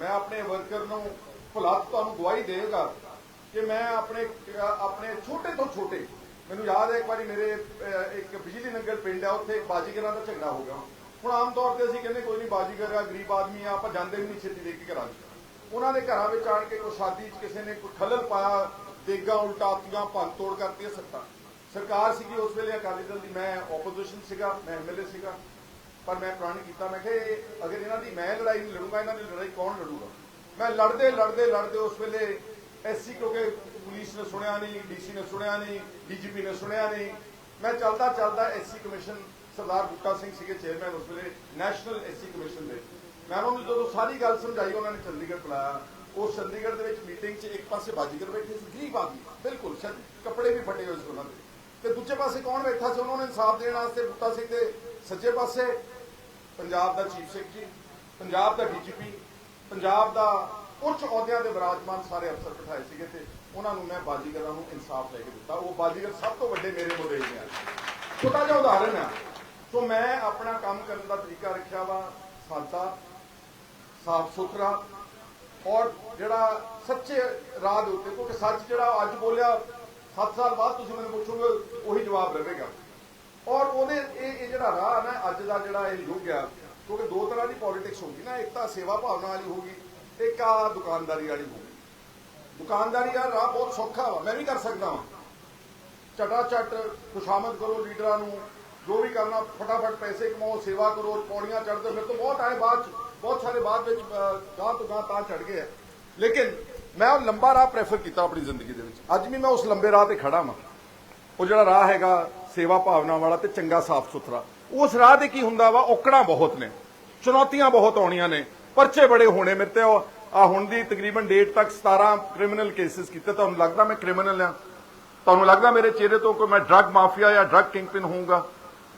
ਮੈਂ ਆਪਣੇ ਵਰਕਰ ਨੂੰ ਭੁਲਾ ਤੁਹਾਨੂੰ ਗਵਾਹੀ ਦੇਗਾ ਕਿ ਮੈਂ ਆਪਣੇ ਆਪਣੇ ਛੋਟੇ ਤੋਂ ਛੋਟੇ, ਮੈਨੂੰ ਯਾਦ ਹੈ ਇੱਕ ਵਾਰੀ ਮੇਰੇ ਇੱਕ ਬਿਜਲੀ ਨਗਰ ਪਿੰਡ ਹੈ ਉੱਥੇ ਬਾਜੀਗਰਾਂ ਦਾ ਝਗੜਾ ਹੋ ਗਿਆ। ਹੁਣ ਆਮ ਤੌਰ ਤੇ ਅਸੀਂ ਕਹਿੰਦੇ ਕੋਈ ਨਹੀਂ, ਬਾਜੀਗਰ ਆ, ਗਰੀਬ ਆਦਮੀ ਆ, ਆਪਾਂ ਜਾਂਦੇ ਵੀ ਨਹੀਂ ਛੇਤੀ ਦੇ ਕੇ ਘਰਾਂ 'ਚ। ਉਹਨਾਂ ਦੇ ਘਰਾਂ ਵਿੱਚ ਆਣ ਕੇ ਕੋਈ ਸ਼ਾਦੀ 'ਚ ਕਿਸੇ ਨੇ ਕੋਈ ਖਲਲ ਪਾਇਆ, ਦੇਗਾ ਉਲਟਾਤੀਆਂ ਭੰਨ ਤੋੜ ਕਰਤੀਆਂ ਸੱਟਾਂ। ਸਰਕਾਰ ਸੀਗੀ ਉਸ ਵੇਲੇ ਅਕਾਲੀ ਦਲ ਦੀ, ਮੈਂ ਆਪੋਜੀਸ਼ਨ ਸੀਗਾ, ਮੈਂ ਐਮਐਲਏ ਸੀਗਾ। ਪਰ ਮੈਂ ਪ੍ਰਣ ਕੀਤਾ, ਮੈਂ ਕਿਹਾ ਅਗਰ ਇਹਨਾਂ ਦੀ ਮੈਂ ਲੜਾਈ ਨਹੀਂ ਲੜੂਗਾ, ਇਹਨਾਂ ਦੀ ਲੜਾਈ ਕੌਣ ਲੜੂਗਾ? ਮੈਂ ਲੜਦੇ ਲੜਦੇ ਲੜਦੇ ਉਸ ਵੇਲੇ ਐਸਸੀ ਕਿਉਂਕਿ ਪੁਲਿਸ ਨੇ ਸੁਣਿਆ ਨਹੀਂ, ਡੀਸੀ ਨੇ ਸੁਣਿਆ ਨਹੀਂ, ਡੀਜੀਪੀ ਨੇ ਸੁਣਿਆ ਨਹੀਂ। ਮੈਂ ਚੱਲਦਾ ਚੱਲਦਾ ਐਸਸੀ ਕਮਿਸ਼ਨ ਸਰਦਾਰ ਬੁੱਟਾ ਸਿੰਘ ਸੀਗੇ ਚੇਅਰਮੈਨ ਉਸ ਵੇਲੇ ਨੈਸ਼ਨਲ ਐਸਸੀ ਕਮਿਸ਼ਨ ਦੇ। ਮੈਂ ਉਹਨਾਂ ਨੂੰ ਜਦੋਂ ਸਾਰੀ ਗੱਲ ਸਮਝਾਈ, ਉਹਨਾਂ ਨੇ ਚੰਡੀਗੜ੍ਹ ਬੁਲਾਇਆ। ਉਸ ਚੰਡੀਗੜ੍ਹ ਦੇ ਵਿੱਚ ਮੀਟਿੰਗ 'ਚ ਇੱਕ ਪਾਸੇ ਬਾਜੀਗਰ ਬੈਠੇ ਸੀ, ਗਰੀਬ ਆਦਮੀ। ਬਿਲਕੁਲ ਸ਼ਾਇਦ ਕੱਪੜੇ ਵੀ ਫਟੇ ਹੋਏ ਸੀ ਉਹਨਾਂ ਦੇ। ਤੇ ਦੂਜੇ ਪਾਸੇ ਕੌਣ ਬੈਠਾ ਸੀ? ਉਹਨਾਂ ਨੂੰ ਇਨਸਾਫ ਦੇਣ ਵਾਸਤੇ ਬੁੱਟਾ ਸਿੰਘ ਦੇ ਸੱਜੇ ਪਾਸੇ ਪੰਜਾਬ ਦਾ ਚੀਫ ਸੈਕਟਰੀ, ਪੰਜਾਬ ਦਾ ਡੀਜੀਪੀ, ਪੰਜਾਬ ਦਾ ਉੱਚ ਅਹੁਦਿਆਂ ਦੇ ਵਿਰਾਜਮਾਨ ਸਾਰੇ ਅਫਸਰ ਬਿਠਾਏ ਸੀਗੇ ਤੇ ਉਹਨਾਂ ਨੂੰ ਮੈਂ ਬਾਜੀਗਰਾਂ ਨੂੰ ਇਨਸਾਫ ਲੈ ਕੇ ਦਿੱਤਾ। ਉਹ ਬਾਜੀਗਰ ਸਭ ਤੋਂ ਵੱਡੇ ਮੇਰੇ ਮੁਰੇ ਨੇ ਛੋਟਾ ਜਿਹਾ ਉਦਾਹਰਨ ਆ ਸੋ ਮੈਂ ਆਪਣਾ ਕੰਮ ਕਰਨ ਦਾ ਤਰੀਕਾ ਰੱਖਿਆ ਵਾ, ਸਾਦਾ, ਸਾਫ਼ ਸੁਥਰਾ ਔਰ ਜਿਹੜਾ ਸੱਚੇ ਰਾਹ ਦੇ ਉੱਤੇ, ਕਿਉਂਕਿ ਸੱਚ ਜਿਹੜਾ ਅੱਜ ਬੋਲਿਆ 7 ਸਾਲ ਬਾਅਦ ਤੁਸੀਂ ਮੈਨੂੰ ਪੁੱਛੋਗੇ, ਉਹੀ ਜਵਾਬ ਰਹੇਗਾ ਔਰ ਉਹਦੇ ਇਹ ਇਹ ਜਿਹੜਾ ਰਾਹ ਨਾ ਅੱਜ ਦਾ ਜਿਹੜਾ ਇਹ ਯੁੱਗ ਆ ਕਿਉਂਕਿ ਦੋ ਤਰ੍ਹਾਂ ਦੀ ਪੋਲਿਟਿਕਸ ਹੋਗੀ ਨਾ ਇੱਕ ਤਾਂ ਸੇਵਾ ਭਾਵਨਾ ਵਾਲੀ ਹੋਗੀ ਇੱਕ ਆ ਦੁਕਾਨਦਾਰੀ ਵਾਲੀ ਹੋਗੀ ਦੁਕਾਨਦਾਰੀ ਦਾ ਰਾਹ ਬਹੁਤ ਸੌਖਾ ਵਾ ਮੈਂ ਵੀ ਕਰ ਸਕਦਾ ਵਾਂ। ਚਟਾ ਚਟ ਖੁਸ਼ਾਮਦ ਕਰੋ ਲੀਡਰਾਂ ਨੂੰ ਜੋ ਵੀ ਕਰਨਾ ਫਟਾਫਟ ਪੈਸੇ ਕਮਾਓ ਸੇਵਾ ਕਰੋ ਪੌੜੀਆਂ ਚੜ੍ਹਦੇ ਫਿਰ ਤੋਂ ਬਹੁਤ ਆਏ ਬਾਅਦ ਚ ਬਹੁਤ ਸਾਰੇ ਬਾਅਦ ਵਿੱਚ ਅਹ, ਗਾਂਹ ਤੋਂ ਗਾਂ ਤਾਂ ਚੜ ਗਏ ਆ। ਲੇਕਿਨ ਮੈਂ ਉਹ ਲੰਬਾ ਰਾਹ ਪ੍ਰੈਫਰ ਕੀਤਾ ਆਪਣੀ ਜ਼ਿੰਦਗੀ ਦੇ ਵਿੱਚ। ਅੱਜ ਵੀ ਮੈਂ ਉਸ ਲੰਬੇ ਰਾਹ ਤੇ ਖੜਾ ਵਾਂ। ਉਹ ਜਿਹੜਾ ਰਾਹ ਹੈਗਾ ਸੇਵਾ ਭਾਵਨਾ ਵਾਲਾ ਤੇ ਚੰਗਾ ਸਾਫ਼ ਸੁਥਰਾ। ਉਸ ਰਾਹ ਤੇ ਕੀ ਹੁੰਦਾ ਵਾ? ਔਕੜਾਂ ਬਹੁਤ ਨੇ। ਚੁਣੌਤੀਆਂ ਬਹੁਤ ਆਉਣੀਆਂ ਨੇ। ਪਰਚੇ ਬੜੇ ਹੋਣੇ ਮੇਰੇ ਤੇ। ਆ ਹੁਣ ਦੀ ਤਕਰੀਬਨ ਡੇਟ ਤੱਕ 17 ਕ੍ਰਿਮੀਨਲ ਕੇਸਿਸ ਕੀਤੇ। ਤੁਹਾਨੂੰ ਲੱਗਦਾ ਮੈਂ ਕ੍ਰਿਮੀਨਲ ਆ? ਤੁਹਾਨੂੰ ਲੱਗਦਾ ਮੇਰੇ ਚਿਹਰੇ ਤੋਂ ਕੋਈ ਮੈਂ ਡਰੱਗ ਮਾਫੀਆ ਜਾਂ ਡਰੱਗ ਕਿੰਗਪਿਨ ਹੋਊਗਾ?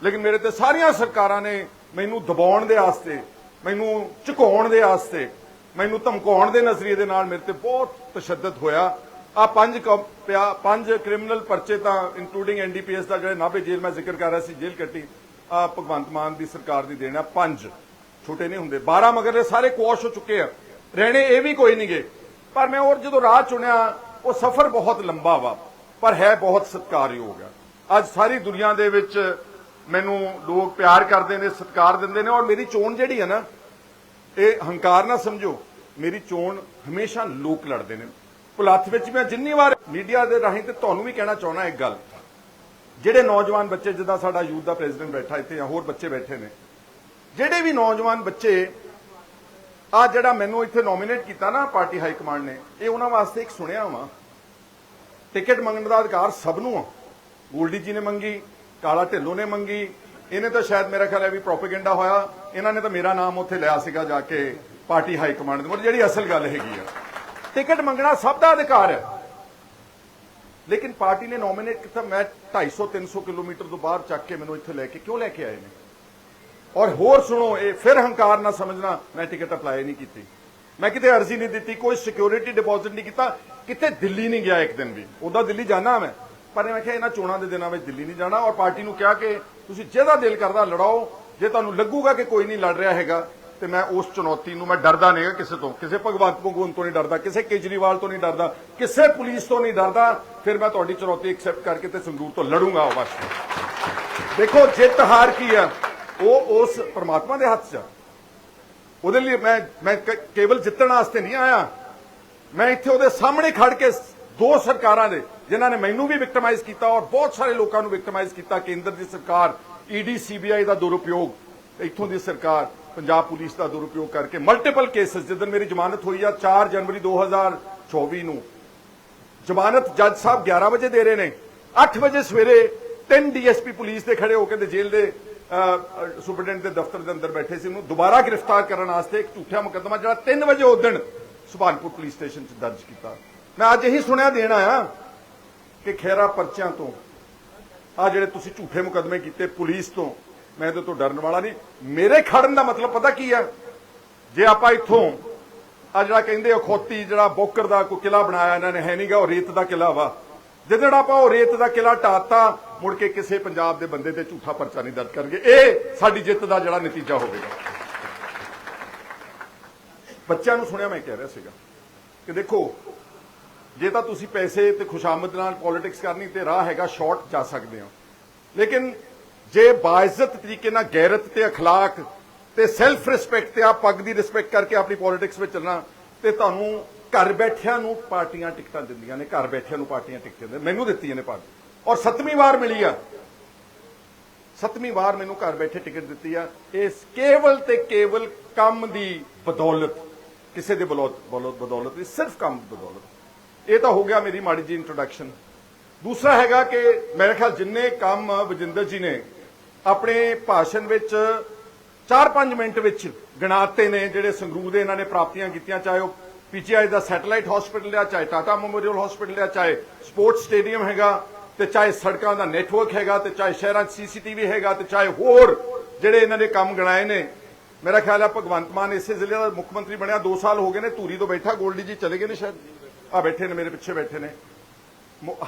ਲੇਕਿਨ ਮੇਰੇ ਤੇ ਸਾਰੀਆਂ ਸਰਕਾਰਾਂ ਨੇ ਮੈਨੂੰ ਦਬਾਉਣ ਦੇ ਵਾਸਤੇ ਮੈਨੂੰ ਝੁਕਾਉਣ ਦੇ ਵਾਸਤੇ ਮੈਨੂੰ ਧਮਕਾਉਣ ਦੇ ਨਜ਼ਰੀਏ ਦੇ ਨਾਲ ਮੇਰੇ ਤੇ ਬਹੁਤ ਤਸ਼ੱਦਦ ਹੋਇਆ। ਆ ਪੰਜ ਕ- ਪਿਆ- ਪੰਜ ਕ੍ਰਿਮੀਨਲ ਪਰਚੇ ਤਾਂ ਇਨਕਲੂਡਿੰਗ ਐਨਡੀਪੀਐਸ ਦਾ ਜਿਹੜੇ ਨਾਭੇ ਜੇਲ੍ਹ ਮੈਂ ਜ਼ਿਕਰ ਕਰ ਰਿਹਾ ਸੀ, ਜੇਲ੍ਹ ਕੱਟੀ, ਆ ਭਗਵੰਤ ਮਾਨ ਦੀ ਸਰਕਾਰ ਦੀ ਦੇਣਾ ਆ ਪੰਜ। ਛੋਟੇ ਨਹੀਂ ਹੁੰਦੇ। 12 ਮਗਰ ਸਾਰੇ ਕੁਆਸ਼ ਹੋ ਚੁੱਕੇ ਆ। ਰਹਿਣੇ ਇਹ ਵੀ ਕੋਈ ਨਹੀਂ ਨਹੀਂਗੇ। ਪਰ ਮੈਂ ਹੋਰ ਜਦੋਂ ਰਾਹ ਚੁਣਿਆ, ਉਹ ਸਫ਼ਰ ਬਹੁਤ ਲੰਬਾ ਵਾ। ਪਰ ਹੈ ਬਹੁਤ ਸਤਿਕਾਰਯੋਗ ਆ। ਅੱਜ ਸਾਰੀ ਦੁਨੀਆ ਦੇ ਵਿੱਚ ਮੈਨੂੰ ਲੋਕ ਪਿਆਰ ਕਰਦੇ ਨੇ, ਸਤਿਕਾਰ ਦਿੰਦੇ ਨੇ ਔਰ ਮੇਰੀ ਚੋਣ ਜਿਹੜੀ ਹੈ ਨਾ, ਇਹ ਹੰਕਾਰ ਨਾ ਸਮਝੋ। ਮੇਰੀ ਚੋਣ ਹਮੇਸ਼ਾ ਲੋਕ ਲੜਦੇ ਨੇ। ਪੁਲੱਥ ਵਿੱਚ ਮੈਂ ਜਿੰਨੀ ਵਾਰ ਮੀਡੀਆ ਦੇ ਰਾਹੀਂ ਤੇ ਤੁਹਾਨੂੰ ਵੀ ਕਹਿਣਾ ਚਾਹੁੰਦਾ ਇੱਕ ਗੱਲ। ਜਿਹੜੇ ਨੌਜਵਾਨ ਬੱਚੇ, ਜਿੱਦਾਂ ਸਾਡਾ ਯੂਥ ਦਾ ਪ੍ਰੈਜ਼ੀਡੈਂਟ ਬੈਠਾ ਇੱਥੇ ਜਾਂ ਹੋਰ ਬੱਚੇ ਬੈਠੇ ਨੇ, ਜਿਹੜੇ ਵੀ ਨੌਜਵਾਨ ਬੱਚੇ ਆ ਜਿਹੜਾ ਮੈਨੂੰ ਇੱਥੇ ਨੋਮੀਨੇਟ ਕੀਤਾ ਨਾ ਪਾਰਟੀ ਹਾਈ ਕਮਾਂਡ ਨੇ, ਇਹ ਉਹਨਾਂ ਵਾਸਤੇ ਇੱਕ ਸੁਣਿਆ ਵਾ। ਟਿਕਟ ਮੰਗਣ ਦਾ ਅਧਿਕਾਰ ਸਭ ਨੂੰ ਆ। ਗੋਲਡੀ ਜੀ ਨੇ ਮੰਗੀ, ਕਾਲਾ ਢਿੱਲੋਂ ਨੇ ਮੰਗੀ। ਇਹਨੇ ਤਾਂ ਸ਼ਾਇਦ ਮੇਰਾ ਖਿਆਲ ਹੈ ਵੀ ਪ੍ਰੋਪੇਗੈਂਡਾ ਹੋਇਆ। ਇਹਨਾਂ ਨੇ ਤਾਂ ਮੇਰਾ ਨਾਮ ਉੱਥੇ ਲਿਆ ਸੀਗਾ ਜਾ ਕੇ ਪਾਰਟੀ ਹਾਈ ਕਮਾਂਡ ਦੇ। ਮਤਲਬ ਜਿਹੜੀ ਅਸਲ ਗੱਲ ਹੈਗੀ ਆ। ਟਿਕਟ ਮੰਗਣਾ ਸਭ ਦਾ ਅਧਿਕਾਰ। ਹੈ ਲੇਕਿਨ ਪਾਰਟੀ ਨੇ ਨੋਮੀਨੇਟ ਕੀਤਾ, ਮੈਂ 250 300 ਕਿਲੋਮੀਟਰ ਤੋਂ ਬਾਹਰ ਚੱਕ ਕੇ ਮੈਨੂੰ ਇੱਥੇ ਲੈ ਕੇ ਕਿਉਂ ਲੈ ਕੇ ਆਏ ਨੇ? ਔਰ ਹੋਰ ਸੁਣੋ, ਇਹ ਫਿਰ ਹੰਕਾਰ ਨਾ ਸਮਝਣਾ, ਮੈਂ ਟਿਕਟ ਅਪਲਾਈ ਨਹੀਂ ਕੀਤੀ। ਮੈਂ ਕਿਤੇ ਅਰਜ਼ੀ ਨਹੀਂ ਦਿੱਤੀ, ਕੋਈ ਸਿਕਿਉਰਿਟੀ ਡਿਪੋਜ਼ਿਟ ਨਹੀਂ ਕੀਤਾ, ਕਿਤੇ ਦਿੱਲੀ ਨਹੀਂ ਗਿਆ ਇੱਕ ਦਿਨ ਵੀ। ਉਦਾਂ ਦਿੱਲੀ ਜਾਣਾ ਮੈਂ, ਪਰ ਮੈਂ ਕਿਹਾ ਇਹਨਾਂ ਚੋਣਾਂ ਦੇ ਦਿਨਾਂ ਵਿੱਚ ਦਿੱਲੀ ਨਹੀਂ ਜਾਣਾ ਔਰ ਪਾਰਟੀ ਨੂੰ ਕਿਹਾ ਕਿ ਤੁਸੀਂ ਜਿਹਦਾ ਦਿਲ ਕਰਦਾ ਲੜਾਓ, ਜੇ ਤੁਹਾਨੂੰ ਲੱਗੂਗਾ ਕਿ ਕੋਈ ਨਹੀਂ ਲੜ ਰਿਹਾ ਹੈਗਾ ਤੇ ਮੈਂ ਉਸ ਚੁਣੌਤੀ ਨੂੰ ਮੈਂ ਡਰਦਾ ਨਹੀਂ ਕਿਸੇ ਤੋਂ। ਕਿਸੇ ਭਗਵੰਤ ਭਗਵੰਤ ਤੋਂ ਨਹੀਂ ਡਰਦਾ, ਕਿਸੇ ਕੇਜਰੀਵਾਲ ਤੋਂ ਨਹੀਂ ਡਰਦਾ, ਕਿਸੇ ਪੁਲਿਸ ਤੋਂ ਨਹੀਂ ਡਰਦਾ। ਫਿਰ ਮੈਂ ਤੁਹਾਡੀ ਚੁਣੌਤੀ ਐਕਸੈਪਟ ਕਰਕੇ ਤੇ ਸੰਗਰੂਰ ਤੋਂ ਲੜੂੰਗਾ ਉਹ ਬਸ। ਦੇਖੋ ਜਿੱਤ ਹਾਰ ਕੀ ਆ, ਉਹ ਉਸ ਪਰਮਾਤਮਾ ਦੇ ਹੱਥ 'ਚ ਆ। ਉਹਦੇ ਲਈ ਮੈਂ ਮੈਂ ਕੇਵਲ ਜਿੱਤਣ ਵਾਸਤੇ ਨਹੀਂ ਆਇਆ। ਮੈਂ ਇੱਥੇ ਉਹਦੇ ਸਾਹਮਣੇ ਖੜ ਕੇ ਦੋ ਸਰਕਾਰਾਂ ਦੇ, ਜਿਨ੍ਹਾਂ ਨੇ ਮੈਨੂੰ ਵੀ ਵਿਕਟਮਾਈਜ਼ ਕੀਤਾ ਔਰ ਬਹੁਤ ਸਾਰੇ ਲੋਕਾਂ ਨੂੰ ਵਿਕਟਮਾਈਜ਼ ਕੀਤਾ, ਕੇਂਦਰ ਦੀ ਸਰਕਾਰ ਈਡੀ ਸੀਬੀਆਈ ਦਾ ਦੁਰਉਪਯੋਗ, ਇੱਥੋਂ ਦੀ ਸਰਕਾਰ। ਪੰਜਾਬ ਪੁਲਿਸ ਦਾ ਦੁਰਉਪਯੋਗ ਕਰਕੇ ਮਲਟੀਪਲ ਕੇਸਸ ਜਦੋਂ ਮੇਰੀ ਜ਼ਮਾਨਤ ਹੋਈ ਆ 4 ਜਨਵਰੀ 2024 ਨੂੰ। ਜ਼ਮਾਨਤ ਜੱਜ ਸਾਹਿਬ 11 ਵਜੇ ਦੇ ਰਹੇ ਨੇ। 8 ਵਜੇ ਸਵੇਰੇ ਤਿੰਨ ਡੀਐਸਪੀ ਪੁਲਿਸ ਦੇ ਖੜੇ ਹੋ ਕੇ ਤੇ ਜੇਲ੍ਹ ਦੇ ਸੁਪਰਡੈਂਟ ਦੇ ਦਫ਼ਤਰ ਦੇ ਅੰਦਰ ਬੈਠੇ ਸੀ ਉਹਨੂੰ ਦੁਬਾਰਾ ਗ੍ਰਿਫਤਾਰ ਕਰਨ ਵਾਸਤੇ ਇੱਕ ਝੂਠਾ ਮੁਕੱਦਮਾ ਜਿਹੜਾ 3 ਵਜੇ ਉਸ ਦਿਨ ਸੁਭਾਨਪੁਰ ਪੁਲਿਸ ਸਟੇਸ਼ਨ 'ਚ ਦਰਜ ਕੀਤਾ। ਮੈਂ ਅੱਜ ਇਹੀ ਸੁਣਿਆ ਦੇਣ ਆਇਆ ਕਿ ਖੈਰਾ ਪਰਚਿਆਂ ਤੋਂ ਆ ਜਿਹੜੇ ਤੁਸੀਂ ਝੂਠੇ ਮੁਕੱਦਮੇ ਕੀਤੇ ਪੁਲਿਸ ਤੋਂ ਮੈਂ ਇਹਦੇ ਤੋਂ ਡਰਨ ਵਾਲਾ ਨਹੀਂ। ਮੇਰੇ ਖੜਨ ਦਾ ਮਤਲਬ ਪਤਾ ਕੀ ਹੈ ਜੇ ਆਪਾਂ ਇੱਥੋਂ ਆ ਜਿਹੜਾ ਕਹਿੰਦੇ ਆ ਖੋਤੀ, ਜਿਹੜਾ ਬੋਕਰ ਦਾ ਕੋਈ ਕਿਲਾ ਬਣਾਇਆ, ਇਹਨਾਂ ਨੇ ਹੈ ਨਹੀਂਗਾ ਉਹ ਰੇਤ ਦਾ ਕਿਲਾ ਵਾ। ਜਦੋਂ ਆਪਾਂ ਉਹ ਰੇਤ ਦਾ ਕਿਲਾ ਢਾਤਾ ਮੁੜ ਕੇ ਕਿਸੇ ਪੰਜਾਬ ਦੇ ਬੰਦੇ ਤੇ ਝੂਠਾ ਪਰਚਾ ਨਹੀਂ ਦਰਜ ਕਰਨਗੇ। ਇਹ ਸਾਡੀ ਜਿੱਤ ਦਾ ਜਿਹੜਾ ਨਤੀਜਾ ਹੋਵੇਗਾ। ਬੱਚਿਆਂ ਨੂੰ ਸੁਣਿਆ ਮੈਂ ਕਹਿ ਰਿਹਾ ਸੀਗਾ ਕਿ ਦੇਖੋ, ਜੇ ਤਾਂ ਤੁਸੀਂ ਪੈਸੇ ਤੇ ਖੁਸ਼ਾਮਦ ਨਾਲ ਪੋਲਿਟਿਕਸ ਕਰਨੀ ਤੇ ਰਾਹ ਹੈਗਾ ਸ਼ਾਰਟ ਜਾ ਸਕਦੇ ਹੋ। ਲੇਕਿਨ ਜੇ ਬਾਇਜ਼ਤ ਤਰੀਕੇ ਨਾਲ ਗੈਰਤ ਤੇ اخلاق ਤੇ ਸੈਲਫ ਰਿਸਪੈਕਟ ਤੇ ਆ ਪੱਗ ਦੀ ਰਿਸਪੈਕਟ ਕਰਕੇ ਆਪਣੀ ਪੋਲਿਟਿਕਸ ਵਿੱਚ ਚੱਲਣਾ ਤੇ ਤੁਹਾਨੂੰ ਘਰ ਬੈਠਿਆਂ ਨੂੰ ਪਾਰਟੀਆਂ ਟਿਕਟਾਂ ਦਿੰਦੀਆਂ ਨੇ ਘਰ ਬੈਠਿਆਂ ਨੂੰ ਪਾਰਟੀਆਂ ਟਿਕਟਾਂ ਦਿੰਦੀਆਂ ਮੈਨੂੰ ਦਿੱਤੀਆਂ ਨੇ ਪੱਗ ਔਰ ਸੱਤਵੀਂ ਵਾਰ ਮਿਲੀ ਆ ਸੱਤਵੀਂ ਵਾਰ ਮੈਨੂੰ ਘਰ ਬੈਠੇ ਟਿਕਟ ਦਿੱਤੀ ਆ ਇਸ ਕੇਵਲ ਤੇ ਕੇਵਲ ਕੰਮ ਦੀ ਬਦੌਲਤ ਕਿਸੇ ਦੇ ਬਲੌਤ ਬਲੌਤ ਬਦੌਲਤ ਨਹੀਂ ਸਿਰਫ ਕੰਮ ਦੀ ਬਦੌਲਤ ਇਹ ਤਾਂ ਹੋ ਗਿਆ ਮੇਰੀ ਮਾੜੀ ਜੀ ਇੰਟਰੋਡਕਸ਼ਨ ਦੂਸਰਾ ਹੈਗਾ ਕਿ ਮੇਰੇ ਖਿਆਲ ਜਿੰਨੇ ਕੰਮ ਵਜਿੰਦਰ ਜੀ ਨੇ ਆਪਣੇ ਭਾਸ਼ਣ ਵਿੱਚ 4-5 ਮਿੰਟ ਵਿੱਚ ਗਣਾਤੇ ਨੇ ਜਿਹੜੇ ਸੰਗਰੂਰ ਦੇ ਇਹਨਾਂ ਨੇ ਪ੍ਰਾਪਤੀਆਂ ਕੀਤੀਆਂ, ਚਾਹੇ ਉਹ ਪੀਜੀਆਈ ਦਾ ਸੈਟੇਲਾਈਟ ਹਸਪੀਟਲ ਆ, ਚਾਹੇ ਟਾਟਾ ਮੈਮੋਰੀਅਲ ਹਸਪੀਟਲ ਆ, ਚਾਹੇ ਸਪੋਰਟਸ ਸਟੇਡੀਅਮ ਹੈਗਾ, ਤੇ ਚਾਹੇ ਸੜਕਾਂ ਦਾ ਨੈਟਵਰਕ ਹੈਗਾ, ਤੇ ਚਾਹੇ ਸ਼ਹਿਰਾਂ 'ਚ ਸੀਸੀਟੀਵੀ ਹੈਗਾ, ਤੇ ਚਾਹੇ ਹੋਰ ਜਿਹੜੇ ਇਹਨਾਂ ਨੇ ਕੰਮ ਗਣਾਏ ਨੇ। ਮੇਰਾ ਖਿਆਲ ਆ ਭਗਵੰਤ ਮਾਨ ਇਸੇ ਜ਼ਿਲ੍ਹੇ ਦਾ ਮੁੱਖ ਮੰਤਰੀ ਬਣਿਆ 2 ਸਾਲ ਹੋ ਗਏ ਨੇ, ਧੂਰੀ ਤੋਂ ਬੈਠਾ, ਗੋਲਡੀ ਜੀ ਚਲੇ ਗਏ ਨੇ ਸ਼ਾਇਦ। ਆ ਬੈਠੇ ਨੇ, ਮੇਰੇ ਪਿੱਛੇ ਬੈਠੇ ਨੇ।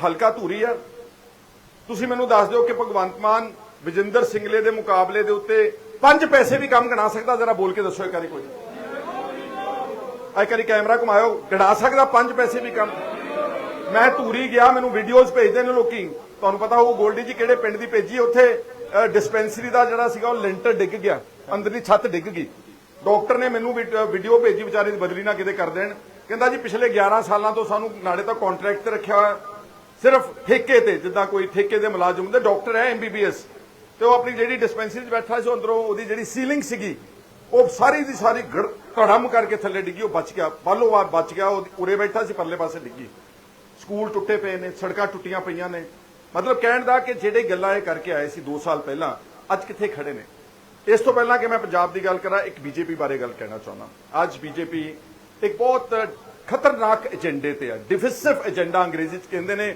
ਹਲਕਾ ਧੂਰੀ ਆ। ਤੁਸੀਂ ਮੈਨੂੰ ਦੱਸ ਦਿਓ ਕਿ ਭਗਵੰਤ ਮਾਨ ਵਿਜਿੰਦਰ ਸਿੰਗਲੇ ਦੇ ਮੁਕਾਬਲੇ ਦੇ ਉੱਤੇ ਪੰਜ ਪੈਸੇ ਵੀ ਕੰਮ ਗਣਾ ਸਕਦਾ, ਜ਼ਰਾ ਬੋਲ ਕੇ ਦੱਸੋ ਇੱਕ ਵਾਰੀ ਕੋਈ। ਆ ਇੱਕ ਕੈਮਰਾ ਘੁਮਾਇਓ ਗਣਾ ਸਕਦਾ ਪੰਜ ਪੈਸੇ ਵੀ ਕੰਮ। ਮੈਂ ਧੂਰੀ ਗਿਆ, ਮੈਨੂੰ ਵੀਡੀਓਜ਼ ਭੇਜਦੇ ਨੇ ਲੋਕੀ। ਤੁਹਾਨੂੰ ਪਤਾ ਉਹ ਗੋਲਡੀ ਜੀ ਕਿਹੜੇ ਪਿੰਡ ਦੀ ਭੇਜੀ ਉੱਥੇ ਡਿਸਪੈਂਸਰੀ ਦਾ ਜਿਹੜਾ ਸੀਗਾ, ਉਹ ਲੈਂਟਰ ਡਿੱਗ ਗਿਆ। ਅੰਦਰਲੀ ਛੱਤ ਡਿੱਗ ਗਈ। ਡਾਕਟਰ ਨੇ ਮੈਨੂੰ ਵੀਡੀਓ ਭੇਜੀ, ਵਿਚਾਰੇ ਦੀ ਬਦਲੀ ਨਾ ਕਿਤੇ ਕਰ ਦੇਣ। ਕਹਿੰਦਾ ਜੀ, ਪਿਛਲੇ 11 ਸਾਲਾਂ ਤੋਂ ਸਾਨੂੰ ਨਾਲੇ ਤਾਂ ਕੰਟਰੈਕਟ ਤੇ ਰੱਖਿਆ ਹੋਇਆ। ਸਿਰਫ ਠੇਕੇ ਤੇ, ਜਿੱਦਾਂ ਕੋਈ ਠੇਕੇ ਦੇ ਮੁਲਾਜ਼ਮ ਹੁੰਦੇ, ਡਾਕਟਰ ਹੈ ਐਮਬੀਬੀਐਸ ਤੇ ਉਹ ਆਪਣੀ ਜਿਹੜੀ ਡਿਸਪੈਂਸਰੀ 'ਚ ਬੈਠਾ ਸੀ, ਉਹ ਅੰਦਰੋਂ ਉਹਦੀ ਜਿਹੜੀ ਸੀਲਿੰਗ ਸੀਗੀ, ਉਹ ਸਾਰੀ ਦੀ ਸਾਰੀ ਗੜ- ਧੜਮ ਕਰਕੇ ਥੱਲੇ ਡਿੱਗੀ, ਉਹ ਬਚ ਗਿਆ। ਬਾਲੋ ਬਾਅਦ ਬਚ ਗਿਆ, ਉਹ ਉਰੇ ਬੈਠਾ ਸੀ, ਪਰਲੇ ਪਾਸੇ ਡਿੱਗੀ। ਸਕੂਲ ਟੁੱਟੇ ਪਏ ਨੇ, ਸੜਕਾਂ ਟੁੱਟੀਆਂ ਪਈਆਂ ਨੇ। ਮਤਲਬ ਕਹਿਣ ਦਾ ਕਿ ਜਿਹੜੇ ਗੱਲਾਂ ਇਹ ਕਰਕੇ ਆਏ ਸੀ 2 ਸਾਲ ਪਹਿਲਾਂ, ਅੱਜ ਕਿੱਥੇ ਖੜੇ ਨੇ? ਇਸ ਤੋਂ ਪਹਿਲਾਂ ਕਿ ਮੈਂ ਪੰਜਾਬ ਦੀ ਗੱਲ ਕਰਾਂ, ਇੱਕ ਬੀਜੇਪੀ ਬਾਰੇ ਗੱਲ ਕਹਿਣਾ ਚਾਹੁੰਦਾ। ਅੱਜ ਬੀਜੇਪੀ ਇੱਕ ਬਹੁਤ ਖਤਰਨਾਕ ਏਜੰਡੇ ਤੇ ਆ ਡਿਫਿਸਿਵ ਏਜੰਡਾ ਅੰਗਰੇਜ਼ੀ ਚ ਕਹਿੰਦੇ ਨੇ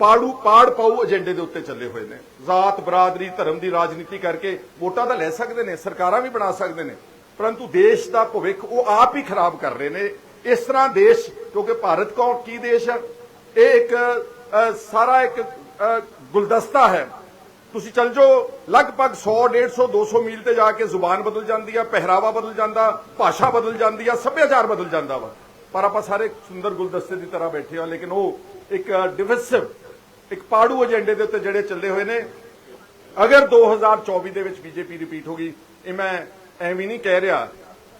ਪਾੜੂ, ਪਾੜ ਪਾਉ ਏਜੰਡੇ ਦੇ ਉੱਤੇ ਚੱਲੇ ਹੋਏ ਨੇ। ਜ਼ਾਤ, ਬਰਾਦਰੀ, ਧਰਮ ਦੀ ਰਾਜਨੀਤੀ ਕਰਕੇ ਵੋਟਾਂ ਤਾਂ ਲੈ ਸਕਦੇ ਨੇ, ਸਰਕਾਰਾਂ ਵੀ ਬਣਾ ਸਕਦੇ ਨੇ। ਪਰੰਤੂ ਦੇਸ਼ ਦਾ ਭਵਿੱਖ ਉਹ ਆਪ ਹੀ ਖਰਾਬ ਕਰ ਰਹੇ ਨੇ। ਇਸ ਤਰ੍ਹਾਂ ਦੇਸ਼, ਕਿਉਂਕਿ ਭਾਰਤ ਕੌਣ, ਕੀ ਦੇਸ਼ ਹੈ? ਇਹ ਇੱਕ ਸਾਰਾ ਇੱਕ ਗੁਲਦਸਤਾ ਹੈ। ਤੁਸੀਂ ਚੱਲ ਜਾਓ, ਲਗਭਗ 100 150 200 ਮੀਲ ਤੇ ਜਾ ਕੇ ਜ਼ੁਬਾਨ ਬਦਲ ਜਾਂਦੀ ਆ, ਪਹਿਰਾਵਾ ਬਦਲ ਜਾਂਦਾ, ਭਾਸ਼ਾ ਬਦਲ ਜਾਂਦੀ ਆ, ਸੱਭਿਆਚਾਰ ਬਦਲ ਜਾਂਦਾ ਵਾ। ਪਰ ਆਪਾਂ ਸਾਰੇ ਸੁੰਦਰ ਗੁਲਦਸਤੇ ਦੀ ਤਰ੍ਹਾਂ ਬੈਠੇ ਆ, ਲੇਕਿਨ ਉਹ ਇੱਕ ਡਿਵਿਸਿਵ ਇੱਕ ਪਾੜੂ ਏਜੰਡੇ ਦੇ ਉੱਤੇ ਜਿਹੜੇ ਚੱਲੇ ਹੋਏ ਨੇ। ਅਗਰ 2024 ਦੇ ਵਿੱਚ ਬੀਜੇਪੀ ਰਿਪੀਟ ਹੋ ਗਈ, ਇਹ ਮੈਂ ਐਵੇਂ ਨਹੀਂ ਕਹਿ ਰਿਹਾ।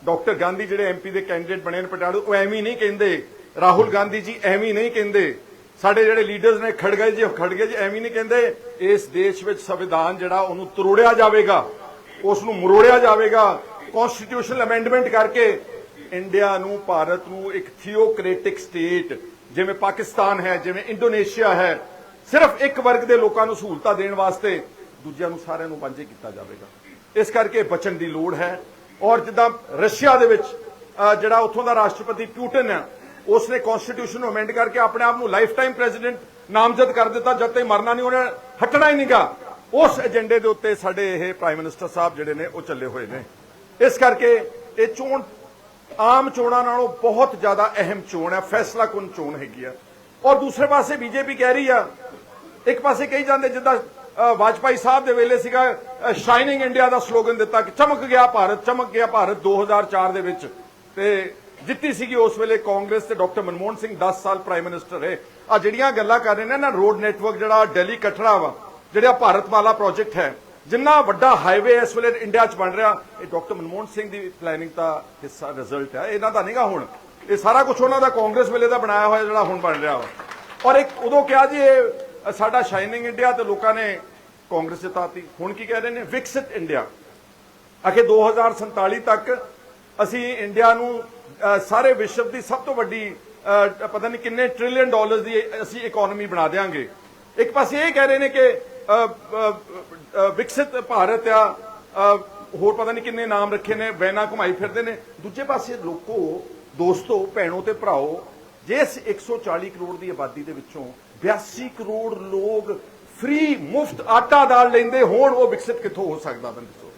ਡਾਕਟਰ ਗਾਂਧੀ ਜਿਹੜੇ ਐਮਪੀ ਦੇ ਕੈਂਡੀਡੇਟ ਬਣੇ ਨੇ ਪਟਿਆਲੇ, ਉਹ ਐਵੇਂ ਨਹੀਂ ਕਹਿੰਦੇ। ਰਾਹੁਲ ਗਾਂਧੀ ਜੀ ਐਵੇਂ ਨਹੀਂ ਕਹਿੰਦੇ। ਸਾਡੇ ਜਿਹੜੇ ਲੀਡਰਸ ਨੇ ਖੜਗਏ ਜੀ ਖੜਗੇ ਜੀ, ਐਵੇਂ ਨਹੀਂ ਕਹਿੰਦੇ। ਇਸ ਦੇਸ਼ ਵਿੱਚ ਸੰਵਿਧਾਨ ਜਿਹੜਾ, ਉਹਨੂੰ ਤਰੋੜਿਆ ਜਾਵੇਗਾ। ਉਸ ਨੂੰ ਮਰੋੜਿਆ ਜਾਵੇਗਾ। ਕਨਸਟੀਟਿਊਸ਼ਨਲ ਅਮੈਂਡਮੈਂਟ ਕਰਕੇ ਇੰਡੀਆ ਨੂੰ, ਭਾਰਤ ਨੂੰ ਇੱਕ ਥੀਓਕ੍ਰੇਟਿਕ ਸਟੇਟ ਜਿਵੇਂ ਪਾਕਿਸਤਾਨ ਹੈ, ਜਿਵੇਂ ਇੰਡੋਨੇਸ਼ੀਆ ਹੈ ਸਿਰਫ ਇੱਕ ਵਰਗ ਦੇ ਲੋਕਾਂ ਨੂੰ ਸਹੂਲਤਾਂ ਦੇਣ ਵਾਸਤੇ ਦੂਜਿਆਂ ਨੂੰ ਸਾਰਿਆਂ ਨੂੰ ਵਾਂਝੇ ਕੀਤਾ ਜਾਵੇਗਾ। ਇਸ ਕਰਕੇ ਬਚਣ ਦੀ ਲੋੜ ਹੈ ਔਰ ਜਿੱਦਾਂ ਰਸ਼ੀਆ ਦੇ ਵਿੱਚ ਜਿਹੜਾ ਉੱਥੋਂ ਦਾ ਰਾਸ਼ਟਰਪਤੀ ਪਿਊਟਨ ਹੈ ਉਸ ਕਨਸਟੀਟਿਊਸ਼ਨ ਨੂੰ ਅਮੈਂਡ ਕਰਕੇ ਆਪਣੇ ਆਪ ਨੂੰ ਲਾਈਫ ਟਾਈਮ ਪ੍ਰੈਜ਼ੀਡੈਂਟ ਨਾਮਜ਼ਦ ਕਰ ਦਿੱਤਾ, ਜਦ ਤੱਕ ਮਰਨਾ ਨਹੀਂ ਉਹਨੇ ਹਟਣਾ ਹੀ ਨਹੀਂਗਾ। ਉਸ ਏਜੰਡੇ ਦੇ ਉੱਤੇ ਸਾਡੇ ਇਹ ਪ੍ਰਾਈਮ ਮਿਨਿਸਟਰ ਸਾਹਿਬ ਜਿਹੜੇ ਨੇ, ਉਹ ਚੱਲੇ ਹੋਏ ਨੇ। ਇਸ ਕਰਕੇ ਇਹ ਚੋਣ, ਆਮ ਚੋਣਾਂ ਨਾਲੋਂ ਬਹੁਤ ਜ਼ਿਆਦਾ ਅਹਿਮ ਚੋਣ ਹੈ ਫੈਸਲਾ ਕੁਨ ਚੋਣ ਹੈਗੀ ਆ। ਔਰ ਦੂਸਰੇ ਪਾਸੇ ਬੀਜੇਪੀ ਕਹਿ ਰਹੀ ਆ ਇੱਕ ਪਾਸੇ ਕਹੀ ਜਾਂਦੇ ਜਿੱਦਾਂ ਵਾਜਪਾਈ ਸਾਹਿਬ ਦੇ ਵੇਲੇ ਸੀਗਾ ਸ਼ਾਈਨਿੰਗ ਇੰਡੀਆ ਦਾ ਸਲੋਗਨ ਦਿੱਤਾ ਕਿ ਚਮਕ ਗਿਆ ਭਾਰਤ, ਚਮਕ ਗਿਆ ਭਾਰਤ 2004 ਦੇ ਵਿੱਚ। ਤੇ ਜਿੱਤੀ ਸੀਗੀ ਉਸ ਵੇਲੇ ਕਾਂਗਰਸ ਤੇ ਡਾਕਟਰ ਮਨਮੋਹਨ ਸਿੰਘ 10 ਸਾਲ ਪ੍ਰਾਈਮ ਮਿਨਿਸਟਰ ਰਹੇ। ਆ ਜਿਹੜੀਆਂ ਗੱਲਾਂ ਕਰ ਰਹੇ ਨੇ ਨਾ ਰੋਡ ਨੈਟਵਰਕ ਜਿਹੜਾ ਦਿੱਲੀ ਕਟੜਾ ਵਾ, ਜਿਹੜਾ ਭਾਰਤ ਭਾਰਤਮਾਲਾ ਪ੍ਰੋਜੈਕਟ ਹੈ, ਜਿੰਨਾ ਵੱਡਾ ਹਾਈਵੇ ਇਸ ਵੇਲੇ ਇੰਡੀਆ 'ਚ ਬਣ ਰਿਹਾ, ਇਹ ਡਾਕਟਰ ਮਨਮੋਹਨ ਸਿੰਘ ਦੀ ਪਲੈਨਿੰਗ ਦਾ ਹਿੱਸਾ ਰਿਜ਼ਲਟ ਹੈ। ਇਹਨਾਂ ਦਾ ਨਹੀਂਗਾ ਹੁਣ। ਇਹ ਸਾਰਾ ਕੁਝ ਉਹਨਾਂ ਦਾ ਕਾਂਗਰਸ ਵੇਲੇ ਦਾ ਬਣਾਇਆ ਹੋਇਆ ਜਿਹੜਾ ਹੁਣ ਬਣ ਰਿਹਾ ਵਾ। ਔਰ ਇੱਕ ਉਦੋਂ ਕਿਹਾ ਜੀ, ਇਹ ਸਾਡਾ ਸ਼ਾਈਨਿੰਗ ਇੰਡੀਆ ਤੇ ਲੋਕਾਂ ਨੇ ਕਾਂਗਰਸ ਜਿਤਾਤੀ। ਹੁਣ ਕੀ ਕਹਿ ਰਹੇ ਨੇ? ਵਿਕਸਿਤ ਇੰਡੀਆ ਅਖੇ 2047 ਤੱਕ ਅਸੀਂ ਇੰਡੀਆ ਨੂੰ ਸਾਰੇ ਵਿਸ਼ਵ ਦੀ ਸਭ ਤੋਂ ਵੱਡੀ ਪਤਾ ਨਹੀਂ ਕਿੰਨੇ ਟ੍ਰਿਲੀਅਨ ਡਾਲਰ ਦੀ ਅਸੀਂ ਇਕਨੋਮੀ ਬਣਾ ਦੇਾਂਗੇ ਇੱਕ ਪਾਸੇ ਇਹ ਕਹਿ ਰਹੇ ਨੇ ਕਿ ਵਿਕਸਿਤ ਭਾਰਤ ਆ ਹੋਰ ਪਤਾ ਨਹੀਂ ਕਿੰਨੇ ਨਾਮ ਰੱਖੇ ਨੇ ਬੈਨਾ ਘੁਮਾਈ ਫਿਰਦੇ ਨੇ। ਦੂਜੇ ਪਾਸੇ ਲੋਕੋ, ਦੋਸਤੋ, ਭੈਣੋ ਤੇ ਭਰਾਓ, ਜੇ ਇਸ 140 ਕਰੋੜ ਦੀ ਆਬਾਦੀ ਦੇ ਵਿੱਚੋਂ 82 ਕਰੋੜ ਲੋਕ ਫ੍ਰੀ ਮੁਫਤ ਆਟਾ ਦਾਲ ਲੈਂਦੇ, ਹੋਣ ਉਹ ਵਿਕਸਿਤ ਕਿੱਥੋਂ ਹੋ ਸਕਦਾ ਬੰਦੇ